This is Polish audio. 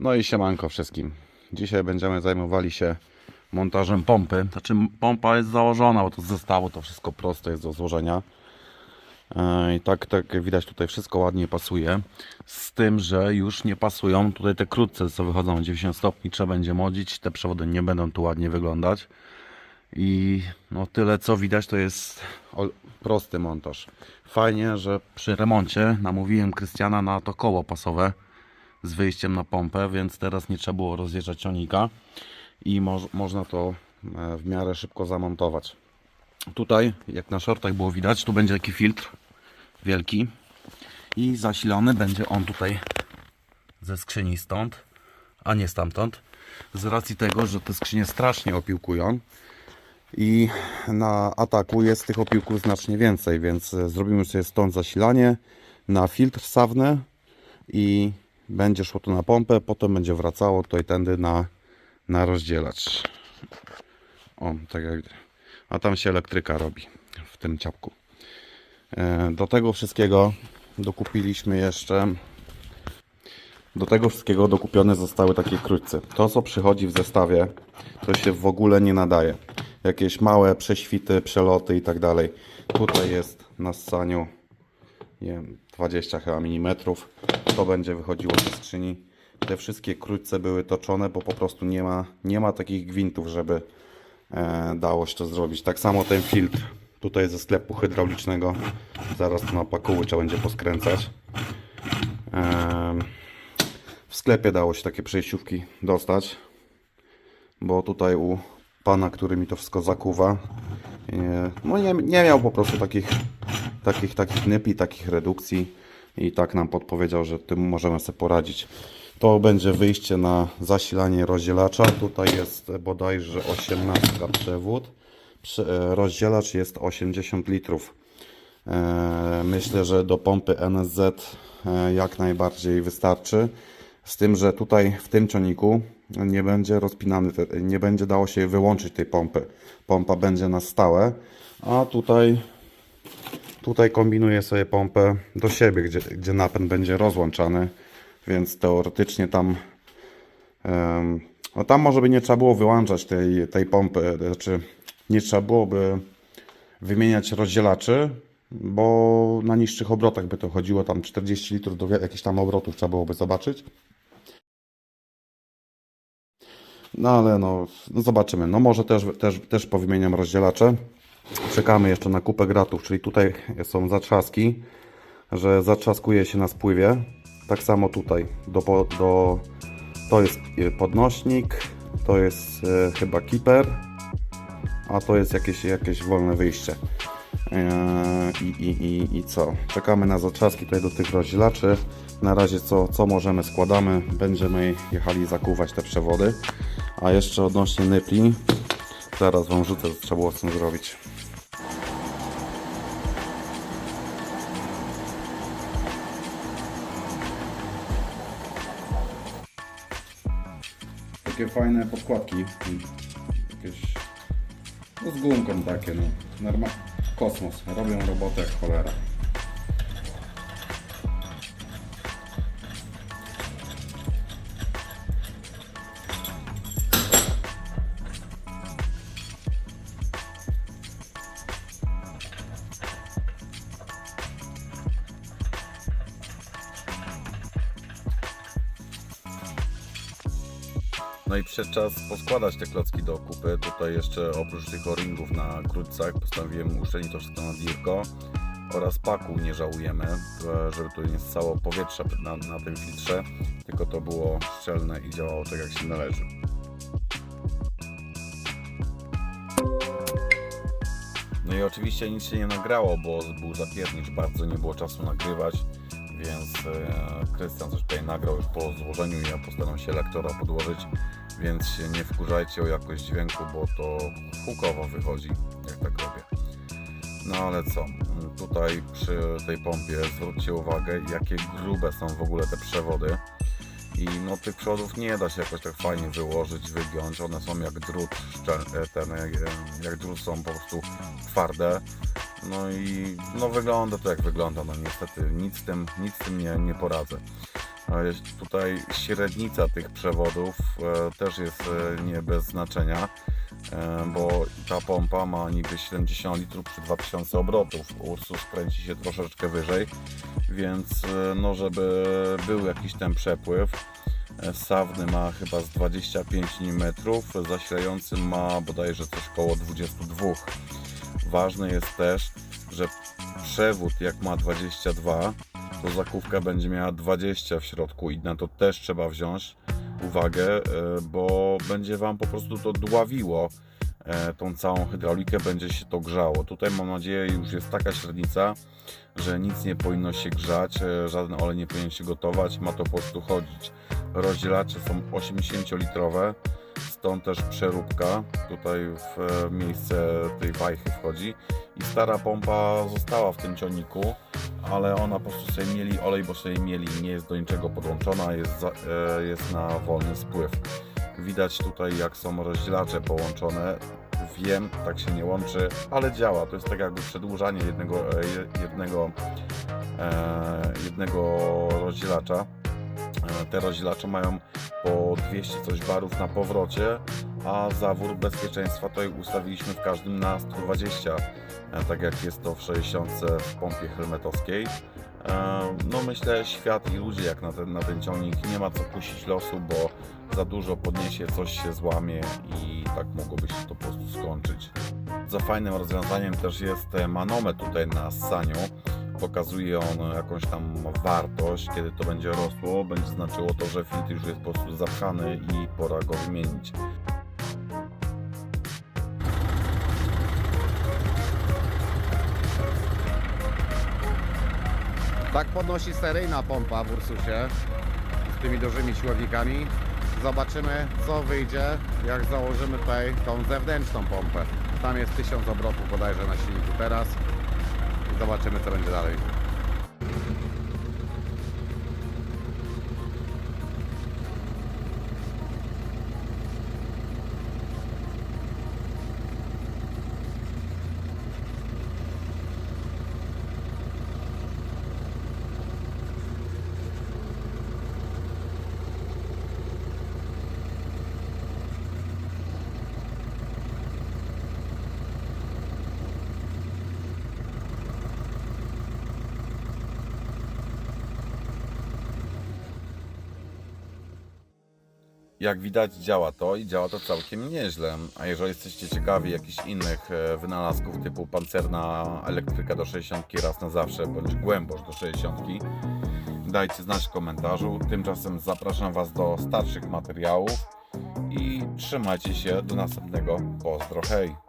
No i siemanko wszystkim. Dzisiaj będziemy zajmowali się montażem pompy. Znaczy pompa jest założona, bo to z zestawu to wszystko proste jest do złożenia. E, I tak, tak widać tutaj wszystko ładnie pasuje. Z tym, że już nie pasują tutaj te krótce, co wychodzą 90 stopni, trzeba będzie modzić. Te przewody nie będą tu ładnie wyglądać. I no tyle co widać to jest prosty montaż. Fajnie, że przy remoncie namówiłem Krystiana na to koło pasowe z wyjściem na pompę, więc teraz nie trzeba było rozjeżdżać ciągnika i moż, można to e, w miarę szybko zamontować. Tutaj, jak na shortach było widać, tu będzie taki filtr wielki i zasilony będzie on tutaj ze skrzyni stąd, a nie stamtąd. Z racji tego, że te skrzynie strasznie opiłkują i na ataku jest tych opiłków znacznie więcej, więc e, zrobimy sobie stąd zasilanie na filtr sawny i będzie szło to na pompę, potem będzie wracało tutaj tędy na, na rozdzielacz. O, tak jak. A tam się elektryka robi w tym ciapku. E, Do tego wszystkiego dokupiliśmy jeszcze do tego wszystkiego dokupione zostały takie krótce. To co przychodzi w zestawie to się w ogóle nie nadaje. Jakieś małe prześwity, przeloty i tak dalej. Tutaj jest na ssaniu nie wiem, 20 chyba milimetrów. To będzie wychodziło ze skrzyni. Te wszystkie krótce były toczone, bo po prostu nie ma, nie ma takich gwintów, żeby e, dało się to zrobić. Tak samo ten filtr tutaj ze sklepu hydraulicznego. Zaraz tu na pakuły trzeba będzie poskręcać. Em, w sklepie dało się takie przejściówki dostać, bo tutaj u pana, który mi to wszystko zakuwa, nie, no nie, nie miał po prostu takich, takich, takich nypi, takich redukcji i tak nam podpowiedział, że tym możemy sobie poradzić. To będzie wyjście na zasilanie rozdzielacza. Tutaj jest bodajże 18 przewód. Prze- e, Rozdzielacz jest 80 litrów. E, Myślę, że do pompy NSZ e, jak najbardziej wystarczy. Z tym, że tutaj w tym ciągniku nie będzie rozpinany, nie będzie dało się wyłączyć tej pompy. Pompa będzie na stałe, a tutaj tutaj kombinuję sobie pompę do siebie, gdzie, gdzie napęd będzie rozłączany, więc teoretycznie tam no tam może by nie trzeba było wyłączać tej, tej pompy, znaczy nie trzeba byłoby wymieniać rozdzielaczy, bo na niższych obrotach by to chodziło, tam 40 litrów do jakichś tam obrotów trzeba byłoby zobaczyć. No ale no, no zobaczymy. No może też, też, też powymieniam rozdzielacze. Czekamy jeszcze na kupę gratów, czyli tutaj są zatrzaski, że zatrzaskuje się na spływie. Tak samo tutaj. Do, do, to jest e, podnośnik, to jest e, chyba kiper, a to jest jakieś, jakieś wolne wyjście. I, i, i, I co? Czekamy na zatrzaski tutaj do tych rozdzielaczy. Na razie co, co możemy składamy. Będziemy jechali zakuwać te przewody. A jeszcze odnośnie nypli. Zaraz Wam rzucę, co trzeba było z tym zrobić. Takie fajne podkładki. Jakieś no z gumką takie, no. Norma... Kosmos. Robią robotę jak cholera. No i przyszedł czas poskładać te klocki do kupy. Tutaj jeszcze oprócz tych o-ringów na krótcach postanowiłem uszczelnić to wszystko na dirko oraz paku nie żałujemy, e, żeby tu nie stało powietrza na, na tym filtrze, tylko to było szczelne i działało tak jak się należy. No i oczywiście nic się nie nagrało, bo był zapiernicz bardzo, nie było czasu nagrywać, więc e, Krystian coś tutaj nagrał już po złożeniu i ja postaram się lektora podłożyć, więc się nie wkurzajcie o jakość dźwięku, bo to hukowo wychodzi, jak tak robię. No ale co, tutaj przy tej pompie zwróćcie uwagę, jakie grube są w ogóle te przewody. I no tych przewodów nie da się jakoś tak fajnie wyłożyć, wygiąć. One są jak drut, e, ten, jak, jak drut są po prostu twarde. No i no wygląda to jak wygląda, no niestety nic z tym, nic z tym nie, nie poradzę. Tutaj średnica tych przewodów e, też jest e, nie bez znaczenia, e, bo ta pompa ma niby 70 litrów przy 2000 obrotów. Ursus kręci się troszeczkę wyżej, więc no żeby był jakiś ten przepływ, Sawny ma chyba z 25 mm, zasilający ma bodajże coś koło 22. Ważne jest też, że przewód jak ma 22, to zakówka będzie miała 20 w środku i na to też trzeba wziąć uwagę, e, bo będzie Wam po prostu to dławiło e, tą całą hydraulikę, będzie się to grzało. Tutaj mam nadzieję już jest taka średnica, że nic nie powinno się grzać, e, żaden olej nie powinien się gotować, ma to po prostu chodzić. Rozdzielacze są 80-litrowe, stąd też przeróbka tutaj w miejsce tej wajchy wchodzi i stara pompa została w tym ciągniku, ale ona po prostu sobie mieli olej, bo sobie mieli, nie jest do niczego podłączona, jest, za, e, jest na wolny spływ. Widać tutaj jak są rozdzielacze połączone. Wiem, tak się nie łączy, ale działa. To jest tak jakby przedłużanie jednego, e, je- jednego, e, jednego rozdzielacza. Te rozdzielacze mają po 200 coś barów na powrocie, a zawór bezpieczeństwa to ustawiliśmy w każdym na 120, e, tak jak jest to w 60 w pompie helmetowskiej. E, No myślę świat i ludzie jak na ten, na ten ciągnik nie ma co kusić losu, bo za dużo podniesie, coś się złamie i tak mogłoby się to po prostu skończyć. Za fajnym rozwiązaniem też jest e, manometr tutaj na ssaniu. Pokazuje on jakąś tam wartość, kiedy to będzie rosło, będzie znaczyło to, że filtr już jest po prostu zapchany i pora go wymienić. Tak podnosi seryjna pompa w Ursusie z tymi dużymi siłownikami. Zobaczymy co wyjdzie jak założymy tutaj tą zewnętrzną pompę. Tam jest 1000 obrotów bodajże na silniku teraz. Zobaczymy co będzie dalej. Jak widać działa to i działa to całkiem nieźle. A jeżeli jesteście ciekawi jakichś innych e, wynalazków typu pancerna elektryka do 60 raz na zawsze bądź głębosz do 60, dajcie znać w komentarzu. Tymczasem zapraszam Was do starszych materiałów i trzymajcie się do następnego. Pozdro, hej!